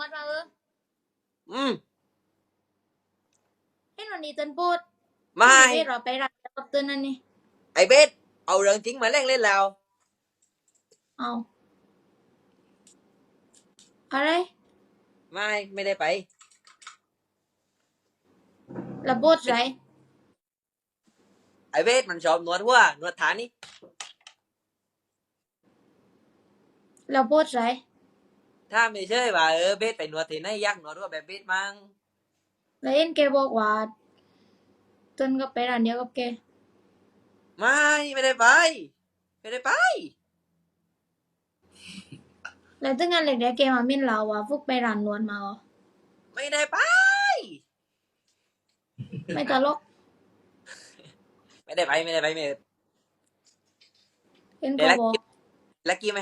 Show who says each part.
Speaker 1: วดมาเออ
Speaker 2: อืม
Speaker 1: เห็นวันนี้เตือนพูด
Speaker 2: ไม่
Speaker 1: เฮ้ยเราไปร้านกับเตือนนั่นนี่
Speaker 2: ไอ้เบสเอาเรื่องจริงมาเล่นเล่นแล้ว
Speaker 1: เอาอะไร
Speaker 2: ไม่ไม่ได้ไป
Speaker 1: ระบดไร
Speaker 2: ไอ้เบสมันชอบนวดหัวหนวดฐานนี่
Speaker 1: ระบดไร
Speaker 2: ถ้าไม่ใช่ว่าเออเบสไปนวดที่ไหนยักนวดหัวแบบเบสมั้ง
Speaker 1: แล้วเห็นแกบอกว่าเตือนก็ไปร้านเดียวกับแก
Speaker 2: ไม่ไม่ได้ไป ไม่ได้ไป
Speaker 1: แล้วตั้งงานเหล็กเดียวแกมาเม่นเราว่าฟุกไปร้านนวดมาเหรอ
Speaker 2: ไม่ได้ไป
Speaker 1: ไม่ตลก
Speaker 2: ไม่ได้ไปไม่ได้ไปไม่ได้
Speaker 1: เห็นก็บอก
Speaker 2: ลักกี้ไหม